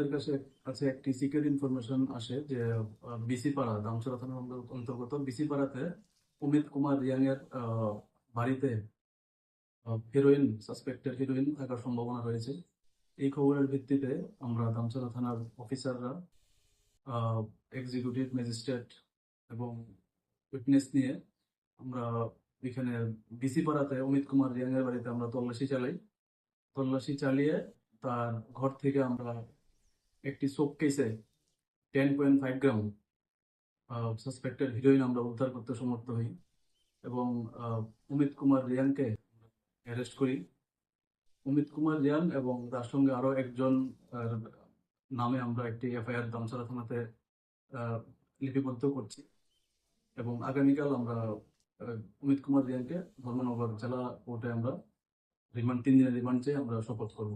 আমাদের কাছে কাছে একটি সিক্রেট ইনফরমেশন আসে যে বিসি পাড়া দামচড়া থানার অন্তর্গত বিসি পাড়াতে অমিত কুমার রিয়াং এর বাড়িতে হিরোইন সাসপেক্টেড হিরোইন থাকার সম্ভাবনা রয়েছে। এই খবরের ভিত্তিতে আমরা দামচড়া থানার অফিসাররা এক্সিকিউটিভ ম্যাজিস্ট্রেট এবং উইটনেস নিয়ে আমরা এখানে বিসি পাড়াতে অমিত কুমার রিয়াং এর বাড়িতে আমরা তল্লাশি চালাই। তল্লাশি চালিয়ে তার ঘর থেকে আমরা একটি সোপ কেসে ten point five gram suspected heroin আমরা উদ্ধার করতে সমর্থ হই এবং অমিত কুমার রিয়ানকে অ্যারেস্ট করি। অমিত কুমার রিয়ান এবং তার সঙ্গে আরও একজন নামে আমরা একটি এফআইআর দামছড়া থানাতে লিপিবদ্ধ করছি এবং আগামীকাল আমরা অমিত কুমার রিয়ানকে ধর্মনগর জেলা কোর্টে আমরা রিমান্ড, তিন দিনের রিমান্ড চেয়ে আমরা শপথ করব।